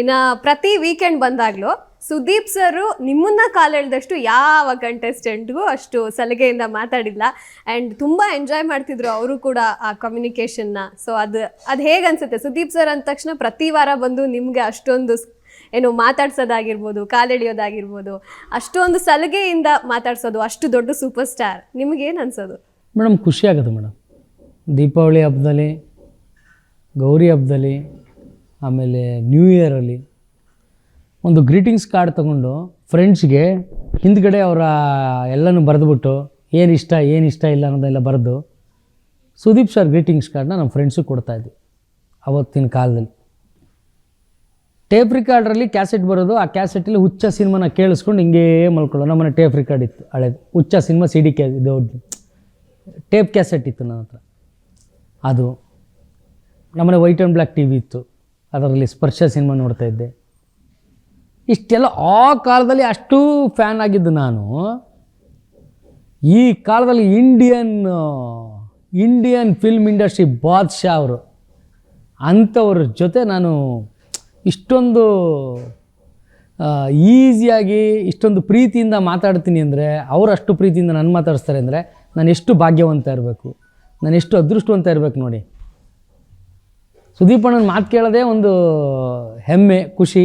ಇನ್ನ ಪ್ರತಿ weekend ಬಂದಾಗ್ಲೂ Sudeep sir ನಿಮ್ಮನ್ನ ಕಾಲೆಳೆದಷ್ಟು ಯಾವ ಕಂಟೆಸ್ಟೆಂಟ್ಗೂ ಅಷ್ಟು ಸಲಿಗೆಯಿಂದ ಮಾತಾಡಿಲ್ಲ. ಆ್ಯಂಡ್ ತುಂಬ ಎಂಜಾಯ್ ಮಾಡ್ತಿದ್ರು ಅವರು ಕೂಡ ಆ ಕಮ್ಯುನಿಕೇಷನ್ನ ಸೊ ಅದು ಅದು ಹೇಗೆ ಅನ್ಸುತ್ತೆ? ಸುದೀಪ್ ಸರ್ ಅಂದ ತಕ್ಷಣ ಪ್ರತಿ ವಾರ ಬಂದು ನಿಮಗೆ ಅಷ್ಟೊಂದು ಏನು ಮಾತಾಡ್ಸೋದಾಗಿರ್ಬೋದು, ಕಾಲೆಳೆಯೋದಾಗಿರ್ಬೋದು, ಅಷ್ಟೊಂದು ಸಲಿಗೆಯಿಂದ ಮಾತಾಡ್ಸೋದು, ಅಷ್ಟು ದೊಡ್ಡ ಸೂಪರ್ ಸ್ಟಾರ್ ನಿಮಗೇನು ಅನ್ಸೋದು? ಮೇಡಮ್, ಖುಷಿ ಮೇಡಮ್. ದೀಪಾವಳಿ ಹಬ್ಬದಲ್ಲಿ, ಗೌರಿ ಹಬ್ಬದಲ್ಲಿ ಆಮೇಲೆ ನ್ಯೂ ಇಯರಲ್ಲಿ ಒಂದು ಗ್ರೀಟಿಂಗ್ಸ್ ಕಾರ್ಡ್ ತೊಗೊಂಡು ಫ್ರೆಂಡ್ಸ್ಗೆ ಹಿಂದ್ಗಡೆ ಅವರ ಎಲ್ಲನೂ ಬರೆದ್ಬಿಟ್ಟು ಏನು ಇಷ್ಟ ಏನು ಇಷ್ಟ ಇಲ್ಲ ಅನ್ನೋದೆಲ್ಲ ಬರೆದು ಸುದೀಪ್ ಸರ್ ಗ್ರೀಟಿಂಗ್ಸ್ ಕಾರ್ಡನ್ನ ನಮ್ಮ ಫ್ರೆಂಡ್ಸಿಗೆ ಕೊಡ್ತಾಯಿದ್ವಿ ಅವತ್ತಿನ ಕಾಲದಲ್ಲಿ. ಟೇಪ್ ರಿಕಾರ್ಡ್ರಲ್ಲಿ ಕ್ಯಾಸೆಟ್ ಬರೋದು, ಆ ಕ್ಯಾಸೆಟಲ್ಲಿ ಹುಚ್ಚ ಸಿನಿಮಾನ ಕೇಳಿಸ್ಕೊಂಡು ಹಿಂಗೇ ಮಲ್ಕೊಳ್ಳೋ ನಮ್ಮನೆ ಟೇಪ್ ರಿಕಾರ್ಡ್ ಇತ್ತು, ಹಳೇದು. ಹುಚ್ಚ ಸಿನಿಮಾ ಸಿ ಡಿ ಕ್ಯಾ ಇದು ಟೇಪ್ ಕ್ಯಾಸೆಟ್ ಇತ್ತು ನನ್ನ ಹತ್ರ. ಅದು. ನಮ್ಮನೆ white and black T V ಇತ್ತು. ಅದರಲ್ಲಿ ಸ್ಪರ್ಶ ಸಿನಿಮಾ ನೋಡ್ತಾ ಇದ್ದೆ. ಇಷ್ಟೆಲ್ಲ ಆ ಕಾಲದಲ್ಲಿ ಅಷ್ಟು ಫ್ಯಾನ್ ಆಗಿದ್ದು ನಾನು. ಈ ಕಾಲದಲ್ಲಿ ಇಂಡಿಯನ್ ಇಂಡಿಯನ್ ಫಿಲ್ಮ್ ಇಂಡಸ್ಟ್ರಿ ಬಾದ್ಶಾ ಅವರು. ಅಂಥವ್ರ ಜೊತೆ ನಾನು ಇಷ್ಟೊಂದು ಈಸಿಯಾಗಿ ಇಷ್ಟೊಂದು ಪ್ರೀತಿಯಿಂದ ಮಾತಾಡ್ತೀನಿ ಅಂದರೆ, ಅವರು ಅಷ್ಟು ಪ್ರೀತಿಯಿಂದ ನಾನು ಮಾತಾಡಿಸ್ತಾರೆ ಅಂದರೆ, ನಾನು ಎಷ್ಟು ಭಾಗ್ಯವಂತ ಇರಬೇಕು. ನಾನು ಎಷ್ಟು ಅದೃಷ್ಟವಂತ ಇರಬೇಕು ನೋಡಿ. ಸುದೀಪ್ ಅಣ್ಣನ ಮಾತು ಕೇಳೋದೇ ಒಂದು ಹೆಮ್ಮೆ, ಖುಷಿ.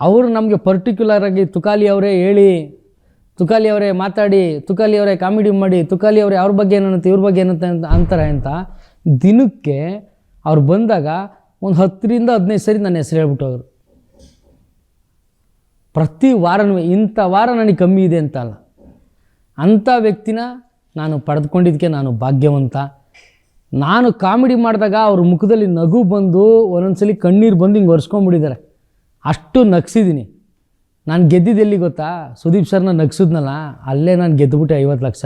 ಅವರು ನಮಗೆ ಪರ್ಟಿಕ್ಯುಲರ್ ಆಗಿ ತುಕಾಲಿ ಅವರೇ ಹೇಳಿ, ತುಕಾಲಿ ಅವರೇ ಮಾತಾಡಿ, ತುಕಾಲಿ ಅವರೇ ಕಾಮಿಡಿ ಮಾಡಿ, ತುಕಾಲಿ ಅವರೇ ಅವ್ರ ಬಗ್ಗೆ ಏನಂತ, ಇವ್ರ ಬಗ್ಗೆ ಏನಂತ ಅಂತ ಅಂತಾರೆ ಅಂತ ದಿನಕ್ಕೆ ಅವ್ರು ಬಂದಾಗ ಒಂದು ಹತ್ತರಿಂದ ಹದಿನೈದು ಸರಿ ನನ್ನ ಹೆಸರು ಹೇಳ್ಬಿಟ್ಟು ಅವರು ಪ್ರತಿ ವಾರನೂ ಇಂಥ ವಾರ ನನಗೆ ಕಮ್ಮಿ ಇದೆ ಅಂತ ಅಲ್ಲ. ಅಂಥ ವ್ಯಕ್ತಿನ ನಾನು ಪಡೆದುಕೊಂಡಿದ್ದಕ್ಕೆ ನಾನು ಭಾಗ್ಯವಂತ. ನಾನು ಕಾಮಿಡಿ ಮಾಡಿದಾಗ ಅವ್ರ ಮುಖದಲ್ಲಿ ನಗು ಬಂದು ಒಂದೊಂದ್ಸಲಿ ಕಣ್ಣೀರು ಬಂದು ಹಿಂಗೆ ಒರೆಸ್ಕೊಂಡ್ಬಿಟ್ಟಿದ್ದಾರೆ ಅಷ್ಟು ನಗ್ಸಿದ್ದೀನಿ ನಾನು ಗೆದ್ದಿದ್ದು ಎಲ್ಲಿ ಗೊತ್ತಾ? ಸುದೀಪ್ ಸರ್ನ ನಗ್ಸಿದ್ನಲ್ಲ, ಅಲ್ಲೇ ನಾನು ಗೆದ್ದುಬಿಟ್ಟೆ ಐವತ್ತು ಲಕ್ಷ.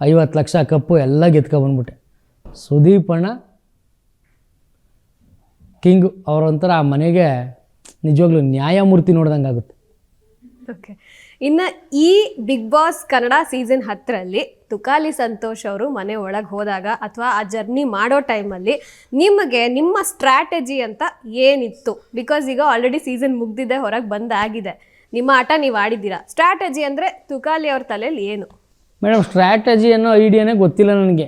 ಐವತ್ತು ಲಕ್ಷ ಕಪ್ಪು ಎಲ್ಲ ಗೆದ್ಕೊಬಂದ್ಬಿಟ್ಟೆ ಸುದೀಪ್ ಅಣ್ಣ, ಕಿಂಗು ಅವರೊಂಥರ ಆ ಮನೆಗೆ ನಿಜವಾಗ್ಲೂ ನ್ಯಾಯಮೂರ್ತಿ ನೋಡ್ದಂಗೆ ಆಗುತ್ತೆ. ಓಕೆ ಇನ್ನು ಈ ಬಿಗ್ ಬಾಸ್ ಕನ್ನಡ ಸೀಸನ್ ಹತ್ತರಲ್ಲಿ ತುಕಾಲಿ ಸಂತೋಷ್ ಅವರು ಮನೆ ಒಳಗೆ ಹೋದಾಗ ಅಥವಾ ಆ ಜರ್ನಿ ಮಾಡೋ ಟೈಮಲ್ಲಿ ನಿಮಗೆ ನಿಮ್ಮ ಸ್ಟ್ರಾಟಜಿ ಅಂತ ಏನಿತ್ತು? ಬಿಕಾಸ್ ಈಗ ಆಲ್ರೆಡಿ ಸೀಸನ್ ಮುಗ್ದಿದೆ, ಹೊರಗೆ ಬಂದಾಗಿದೆ ನಿಮ್ಮ ಆಟ ನೀವು ಆಡಿದ್ದೀರಾ? ಸ್ಟ್ರಾಟಜಿ ಅಂದರೆ ತುಕಾಲಿ ಅವ್ರ ತಲೆಯಲ್ಲಿ ಏನು? ಮೇಡಮ್ ಸ್ಟ್ರಾಟಜಿ ಅನ್ನೋ ಐಡಿಯಾನೇ ಗೊತ್ತಿಲ್ಲ ನನಗೆ.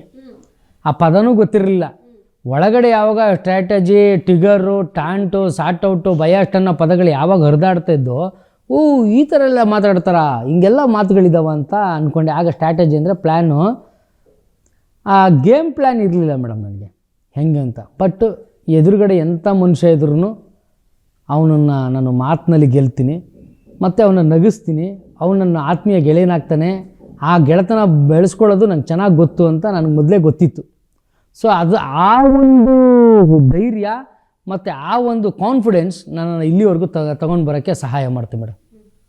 ಆ ಪದನೂ ಗೊತ್ತಿರಲಿಲ್ಲ. ಒಳಗಡೆ ಯಾವಾಗ ಸ್ಟ್ರಾಟಜಿ ಟಿಗರು ಟ್ಯಾಂಟು ಸಾಟೌಟು ಬಯಾಸ್ಟ್ ಅನ್ನೋ ಪದಗಳು ಯಾವಾಗ ಹರಿದಾಡ್ತಾ ಇದ್ದೋ ಓ, ಈ ಥರ ಎಲ್ಲ ಮಾತಾಡ್ತಾರಾ? ಹಿಂಗೆಲ್ಲ ಮಾತುಗಳಿದಾವ ಅಂತ ಅಂದ್ಕೊಂಡೆ ಆಗ ಸ್ಟ್ರಾಟಜಿ ಅಂದರೆ ಪ್ಲ್ಯಾನು ಆ ಗೇಮ್ ಪ್ಲ್ಯಾನ್ ಇರಲಿಲ್ಲ ಮೇಡಮ್ ನನಗೆ. ಹೆಂಗೆ ಅಂತ. ಬಟ್ ಎದುರುಗಡೆ ಎಂಥ ಮನುಷ್ಯ ಇದ್ರೂ ಅವನನ್ನು ನಾನು ಮಾತಿನಲ್ಲಿ ಗೆಲ್ತೀನಿ. ಮತ್ತು ಅವನ ನಗಿಸ್ತೀನಿ. ಅವನನ್ನು ಆತ್ಮೀಯ ಗೆಳೆಯನಾಗ್ತಾನೆ. ಆ ಗೆಳೆತನ ಬೆಳೆಸ್ಕೊಳ್ಳೋದು ನಂಗೆ ಚೆನ್ನಾಗಿ ಗೊತ್ತು ಅಂತ ನನಗೆ ಮೊದಲೇ ಗೊತ್ತಿತ್ತು. ಸೊ ಅದು ಆ ಒಂದು ಧೈರ್ಯ ಮತ್ತು ಆ ಒಂದು ಕಾನ್ಫಿಡೆನ್ಸ್ ನನ್ನನ್ನು ಇಲ್ಲಿವರೆಗೂ ತಗೊಂಡು ಬರೋಕ್ಕೆ ಸಹಾಯ ಮಾಡ್ತೀನಿ ಮೇಡಮ್.